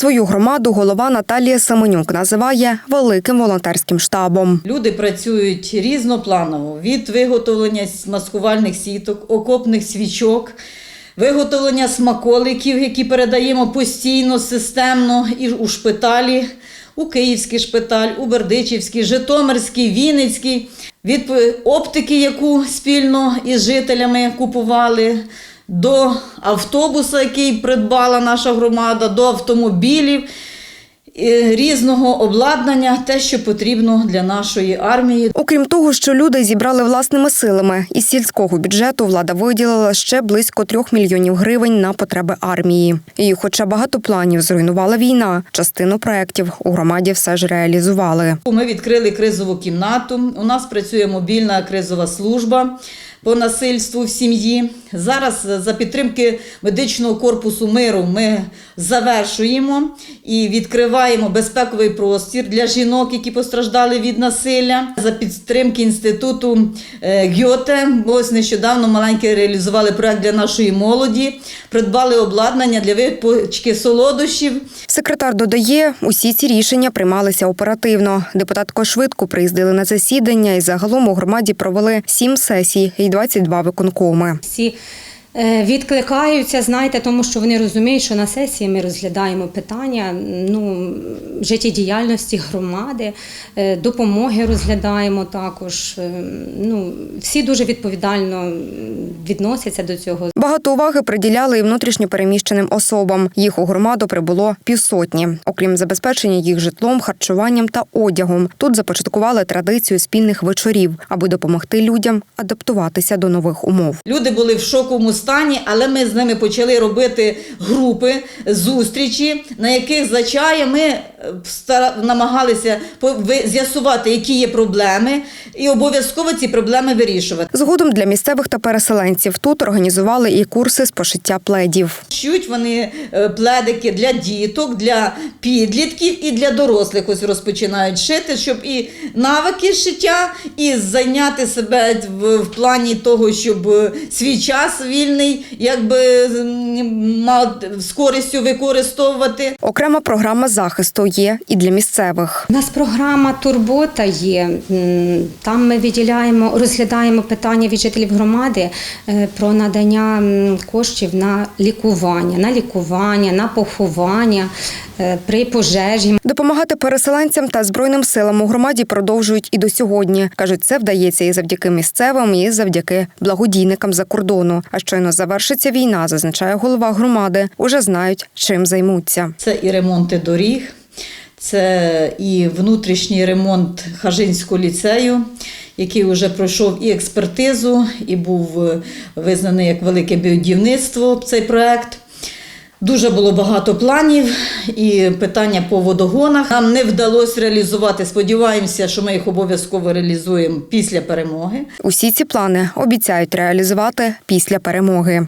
Свою громаду голова Наталія Семенюк називає великим волонтерським штабом. Люди працюють різнопланово від виготовлення маскувальних сіток, окопних свічок, виготовлення смаколиків, які передаємо постійно, системно і у шпиталі, у Київський шпиталь, у Бердичівський, Житомирський, Вінницький, від е, оптики, яку спільно із жителями купували. До автобуса, який придбала наша громада, до автомобілів е, різного обладнання, те, що потрібно для нашої армії. Окрім того, що люди зібрали власними силами, із сільського бюджету влада виділила ще близько трьох мільйонів гривень на потреби армії. І, хоча багато планів зруйнувала війна, частину проєктів у громаді все ж реалізували. Ми відкрили кризову кімнату. У нас працює мобільна кризова служба по насильству в сім'ї. Зараз е, за підтримки медичного корпусу миру ми завершуємо і відкриваємо безпековий простір для жінок, які постраждали від насилля. За підтримки інституту е, Гьоте. Ось нещодавно маленькі реалізували проект для нашої молоді, придбали обладнання для випічки солодощів. Секретар додає, усі ці рішення приймалися оперативно. Депутатко швидко приїздили на засідання і загалом у громаді провели сім сесій 22 виконкоми. всі відкликаються, знаєте, тому що вони розуміють, що на сесії ми розглядаємо питання ну, життєдіяльності громади, е, допомоги розглядаємо також. Е, Ну, всі дуже відповідально відносяться до цього. Багато уваги приділяли і внутрішньо переміщеним особам. Їх у громаду прибуло півсотні. Окрім забезпечення їх житлом, харчуванням та одягом. Тут започаткували традицію спільних вечорів, аби допомогти людям адаптуватися до нових умов. Люди були в шоковому стані, але ми з ними почали робити групи, зустрічі, на яких за чаєм ми намагалися з'ясувати, які є проблеми, і обов'язково ці проблеми вирішувати. Згодом для місцевих та переселенців тут організували і курси з пошиття пледів. Шють вони е, пледики для діток, для підлітків і для дорослих. Ось розпочинають шити, щоб і навики шиття, і зайняти себе в, в плані того, щоб е, свій час вільний, якби мав з користю використовувати. Окрема програма захисту є і для місцевих. У нас програма Турбота є. Там ми виділяємо, розглядаємо питання від жителів громади е, про надання коштів на лікування, на лікування, на поховання е, при пожежі. Допомагати переселенцям та збройним силам у громаді продовжують і до сьогодні. кажуть, це вдається і завдяки місцевим, і завдяки благодійникам за кордону. А щойно завершиться війна, зазначає голова громади. Уже знають, чим займуться. Це і ремонти доріг, це і внутрішній ремонт Хажинського ліцею, який вже пройшов і експертизу, і був е, визнаний як велике будівництво цей проект. Дуже було багато планів і питання по водогонах. Нам не вдалося реалізувати. Сподіваємося, що ми їх обов'язково реалізуємо після перемоги. Усі ці плани обіцяють реалізувати після перемоги.